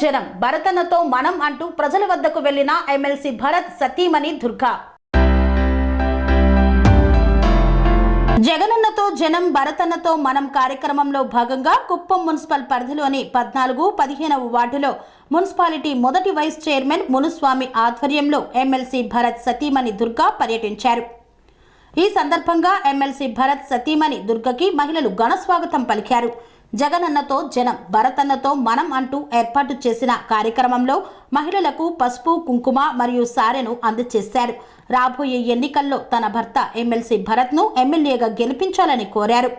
జనం భరతనతో మనం అంటూ ప్రజల వద్దకు వెళ్ళిన ఎమ్మెల్సీ భరత్ సతీమణి దుర్గా. జగనన్నతో జనం భరతన్నతో మనం కార్యక్రమంలో భాగంగా కుప్పం మున్సిపల్ పరిధిలోని పద్నాలుగు పదిహేనవ వార్డులో మున్సిపాలిటీ మొదటి వైస్ చైర్మన్ మునుస్వామి ఆధ్వర్యంలో ఎమ్మెల్సీ భరత్ సతీమణి దుర్గా పర్యటించారు. ఈ సందర్భంగా ఎమ్మెల్సీ భరత్ సతీమణి దుర్గకి మహిళలు ఘన స్వాగతం పలికారు. జగనన్నతో జనం భరతన్నతో మనం అంటూ ఏర్పాటు చేసిన కార్యక్రమంలో మహిళలకు పసుపు కుంకుమ మరియు సారెను అందజేశారు. రాబోయే ఎన్నికల్లో తన భర్త ఎమ్మెల్సీ భరత్ను ఎమ్మెల్యేగా గెలిపించాలని కోరారు.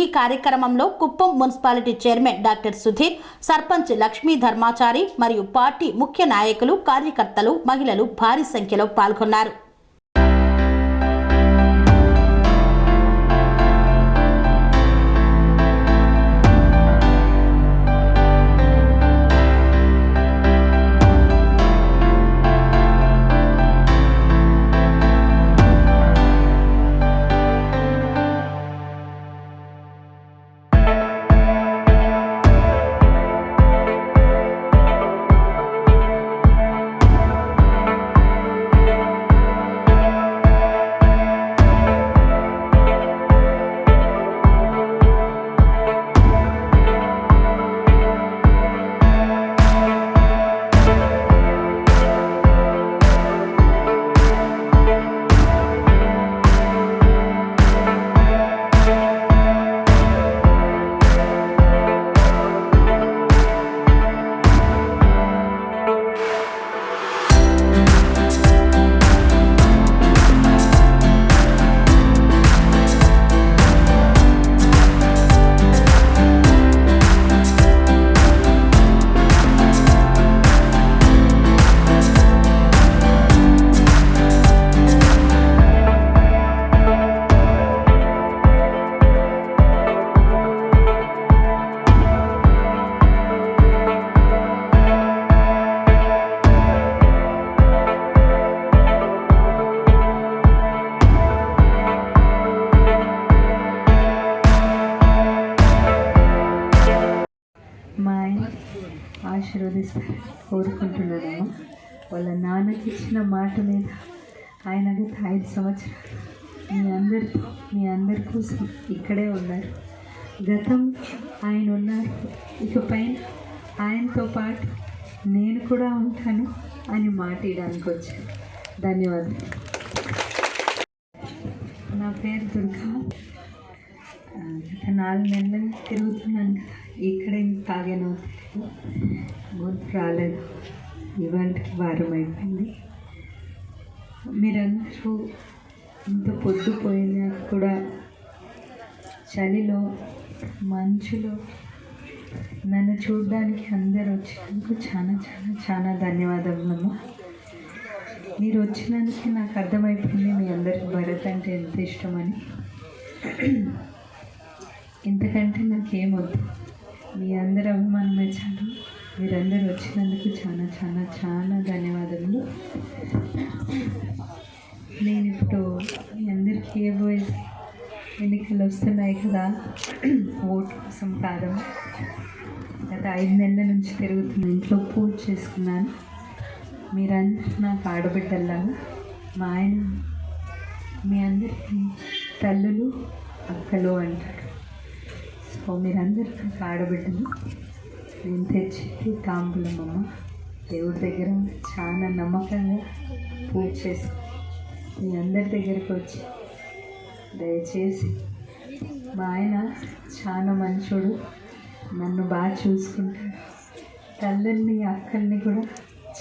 ఈ కార్యక్రమంలో Kuppam municipality chairman doctor Sudheer sarpanch Lakshmi Dharmachari మరియు పార్టీ ముఖ్య నాయకులు కార్యకర్తలు మహిళలు భారీ సంఖ్యలో పాల్గొన్నారు. మా ఆశీర్వదిస్తారు కోరుకుంటున్నానమ్మా వాళ్ళ నాన్నకి ఇచ్చిన మాట మీద ఆయన గత ఐదు సంవత్సరాలు మీ అందరితో మీ అందరి కోసం ఇక్కడే ఉన్నారు. గతం ఆయన ఉన్నారు. ఇకపైన ఆయనతో పాటు నేను కూడా ఉంటాను అని మాట ఇవ్వడానికి వచ్చాను. ధన్యవాదాలు. నా పేరు దుర్గా. గత నాలుగు నెలలు తిరుగుతున్నాను కదా. ఇక్కడ తాగాను. గుర్తు రాలేదు. ఇవాళకి వారం అయిపోయింది. మీరందరూ ఇంత పొద్దుపోయినా కూడా చలిలో మంచులో నన్ను చూడడానికి అందరు వచ్చినందుకు చాలా చాలా చాలా ధన్యవాదములమ్మా మీరు వచ్చినందుకే నాకు అర్థమైపోయింది మీ అందరికి భరత్ అంటే ఎంత ఇష్టమని. ఇంతకంటే నాకేమొద్దు మీ అందరి అభిమానమే చాలు. మీరందరూ వచ్చినందుకు చాలా చాలా చాలా ధన్యవాదములు. నేను ఇప్పుడు మీ అందరికీ ఇవ్వబోయేది ఎన్నికలు వస్తున్నాయి కదా? ఓటు కోసం కాదమ్మా గత ఐదు నెలల నుంచి తిరుగుతున్న ఇంట్లో పూజ చేసుకున్నాను. మీరందరూ నాకు ఆడబిడ్డల్లాగా మా ఆయన మీ అందరికీ తల్లులు అక్కలు అంటారు మీరందరూ నాకు ఆడబిడ్డలు. నేను తెచ్చి తాంబూలం అమ్మ దేవుడి దగ్గర చాలా నమ్మకంగా పూజ చేసి మీ అందరి దగ్గరికి వచ్చి దయచేసి మా ఆయన చాలా మంచోడు. నన్ను బాగా చూసుకుంటాడు. తల్లుల్ని అక్కల్ని కూడా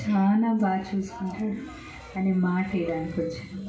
చాలా బాగా చూసుకుంటాడు అని మాట ఇవ్వడానికి వచ్చాను.